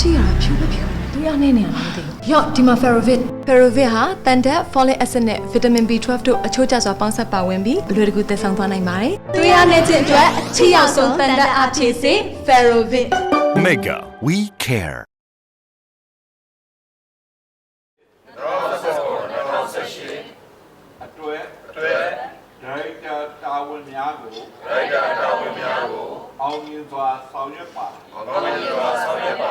ကြည့်ရတာဖြူပဲဖြူသူရနေနေရလားမသိဘူးရော့ဒီမှာ ferrovit ferrovit ဟာတန်တက် folic acid နဲ့ vitamin B12 တို့အချိုးကျစွာပေါင်းစပ်ပါဝင်ပြီးအလွယ်တကူသယ်ဆောင်သွားနိုင်ပါတယ်သူရနေခြင်းအတွက်အချီရောက်ဆုံးတန်တက်အဖြစ်စေ ferrovit Mega, we care. အတွက်အတွက်ဒါရိုက်တာတာဝန်များကိုဒါရိုက်တာတာဝန်များကို အောင်မြင်စွာဆောင်ရွက်ပါအောင်မြင်စွာဆောင်ရွက်ပါ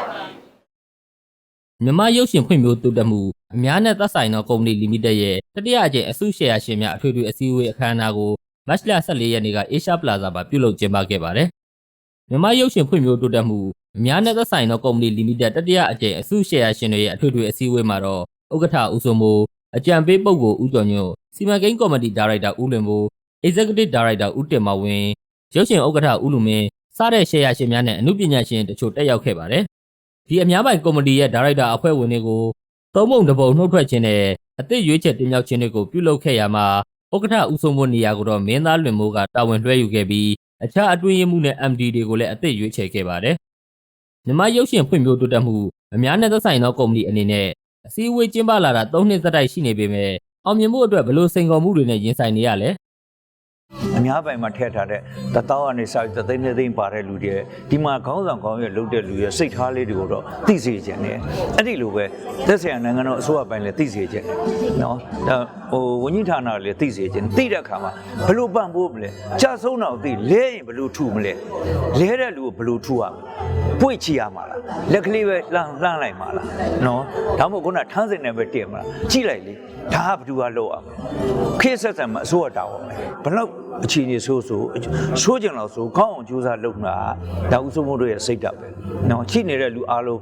မြန်မာရုပ်ရှင်ဖွံ့ဖြိုးတိုးတက်မှုအများနဲ့သက်ဆိုင်သောကုမ္ပဏီလီမိတက်ရဲ့တတိယအကြိမ်အစုရှယ်ယာရှင်များအထွေထွေအစည်းအဝေးအခမ်းအနားကိုမတ်လ14ရက်နေ့က Asia Plaza မှာပြုလုပ်ကျင်းပခဲ့ပါတယ်။မြန်မာရုပ်ရှင်ဖွံ့ဖြိုးတိုးတက်မှုအများနဲ့သက်ဆိုင်သောကုမ္ပဏီလီမိတက်တတိယအကြိမ်အစုရှယ်ယာရှင်တွေရဲ့အထွေထွေအစည်းအဝေးမှာတော့ဥက္ကဋ္ဌဦးစိုးမိုးအကြံပေးပုဂ္ဂိုလ်ဦးကျော်ညွန့်စီမံကိန်းကော်မတီဒါရိုက်တာဦးလွင်မိုး Executive Director ဦးတင်မောင်ဝင်းရုပ်ရှင်ဥက္ကဋ္ဌဦးလူမင်း စတဲ့ရှယ်ယာရှင်များနဲ့အမှုပညာရှင်တချို့တက်ရောက်ခဲ့ပါတယ်။ဒီအများပိုင်ကုမ္ပဏီရဲ့ဒါရိုက်တာအဖွဲ့ဝင်တွေကိုသုံးပုံတစ်ပုံနှုတ်ထွက်ခြင်းနဲ့အသစ်ရွေးချယ်တင်မြှောက်ခြင်းတွေကိုပြုလုပ်ခဲ့ရမှာဥက္ကဋ္ဌဦးစိုးမိုးနေရာကိုတော့မင်းသားလွင်မိုးကတာဝန်လွှဲယူခဲ့ပြီးအခြားအတွင်းရေးမှုနဲ့ MD တွေကိုလည်းအသစ်ရွေးချယ်ခဲ့ပါတယ်။မြမရုပ်ရှင်ဖွံ့ဖြိုးတိုးတက်မှုအများနဲ့သက်ဆိုင်သောကုမ္ပဏီအနေနဲ့အစည်းအဝေးကျင်းပလာတာ၃နှစ်သက်တိုက်ရှိနေပေမဲ့အောင်မြင်မှုအတွက်ဘယ်လိုစိန်ခေါ်မှုတွေနဲ့ရင်ဆိုင်နေရလဲအများပိုင်မှာထည့်ထားတဲ့တသောင်းကနေစပြီးသသိန်းနှစ်သိန်းပါတဲ့လူတွေဒီမှာခေါင်းဆောင်ခေါင်းရွက်လုပ်တဲ့လူရဲ့စိတ်ထားလေးတွေကိုတော့သိစေခြင်းနဲ့အဲ့ဒီလိုပဲသက်ဆိုင်ရာနိုင်ငံတော်အစိုးရပိုင်းလည်းသိစေခြင်းနဲ့နော်ဒါဟိုဝန်ကြီးဌာနလည်းသိစေခြင်းသိတဲ့အခါမှာဘယ်လိုပံ့ပိုးမလဲကြဆုံးတော့သိလဲရင်ဘယ်လိုထူမလဲလဲတဲ့လူကိုဘယ်လိုထူရမလဲပွေ့ချရမှာလားလက်ကလေးပဲလှမ်းလှမ်းလိုက်မှာလားနော်ဒါမှမဟုတ်ခုနထန်းစင်နဲ့ပဲတင်မှာလားကြည့်လိုက်လေဒါကဘယ်သူကလောက်အောင်ခေတ်ဆက်ဆံမှာအစိုးရတာဝန်ပဲဘယ်လောက် အခြေအနေဆိုးဆိုးဆိုးကြင်လောက်ဆိုးကောင်းအောင်ကြိုးစားလုပ်တာဒါဥဆုံးမို့တို့ရဲ့စိတ်ဓာတ်ပဲ။နော်ချိနေတဲ့လူအားလုံး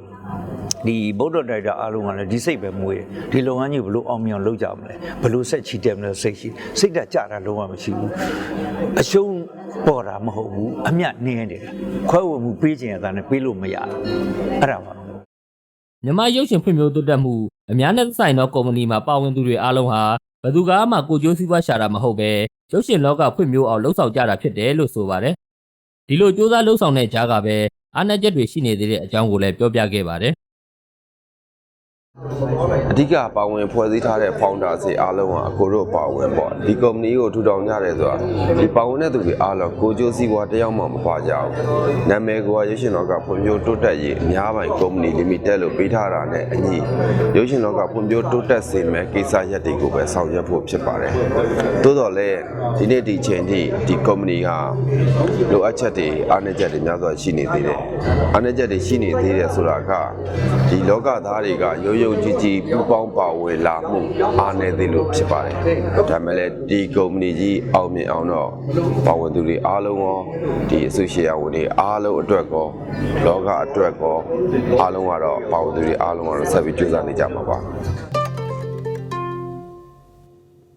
ဒီဗုဒ္ဓတိုက်တာအားလုံးကလည်းဒီစိတ်ပဲမွေးတယ်ဒီလုပ်ငန်းကြီးဘလို့အောင်မြင်အောင်လုပ်ကြမလဲဘလို့ဆက်ချီတက်မလဲစိတ်ရှိစိတ်ဓာတ်ကြတာလုံးဝမရှိဘူးအရှုံးပေါ်တာမဟုတ်ဘူးအမျက်နင်းနေတာခွဲဝေမှုပေးခြင်းရတာနဲ့ပေးလို့မရဘူးအဲ့ဒါပါမြမရုပ်ရှင်ဖွံ့ဖြိုးတိုးတက်မှုအများနဲ့သက်ဆိုင်သောကုမ္ပဏီမှာပါဝင်သူတွေအားလုံးဟာ ဘယ်သူကမှကိုကျိုးစည်းပွားရှာတာမဟုတ်ပဲရုပ်ရှင်လောကဖွံ့ဖြိုးအောင်လှုပ်ဆောင်ကြတာဖြစ်တယ်လို့ဆိုပါတယ်။ဒီလိုစ조사လှုပ်ဆောင်တဲ့ကြားကပဲအားနည်းချက်တွေရှိနေသေးတဲ့အကြောင်းကိုလည်းပြောပြခဲ့ပါတယ် အဓိကပါဝင်ဖွဲ့စည်းထားတဲ့ founder တွေအားလုံးကအကိုတို့ပါဝင်ပေါ့ဒီ company ကိုထူထောင်ကြတယ်ဆိုတာဒီပါဝင်တဲ့သူတွေအားလုံးကိုကျိုးစည်းပွားတယောက်မှမခွာကြဘူးနာမည်ကရုပ်ရှင်လောကဖွံ့ဖြိုးတိုးတက်ရေးအများပိုင် company limited လို့ပေးထားတာနဲ့အညီရုပ်ရှင်လောကဖွံ့ဖြိုးတိုးတက်စေမယ့်ကိစ္စရပ်တွေကိုပဲဆောင်ရွက်ဖို့ဖြစ်ပါတယ်သို့တော်လည်းဒီနေ့ဒီချိန်ထိဒီ company ကလိုအပ်ချက်တွေအားနည်းချက်တွေများစွာရှိနေသေးတယ်အားနည်းချက်တွေရှိနေသေးတယ်ဆိုတာကဒီလောကသားတွေကရိုးရိုးကြီးကြီးပူပေါင်းပါဝင်လာမှုအားနည်းသေးလို့ဖြစ်ပါတယ်ဒါပေမဲ့လည်းဒီကုမ္ပဏီကြီးအောင်မြင်အောင်တော့ပါဝင်သူတွေအားလုံးရောဒီအဆိုရှယ်ယာဝင်တွေအားလုံးအတွက်ကောလောကအတွက်ကောအားလုံးကတော့ပါဝင်သူတွေအားလုံးကတော့ဆက်ပြီးကြိုးစားနေကြမှာပါ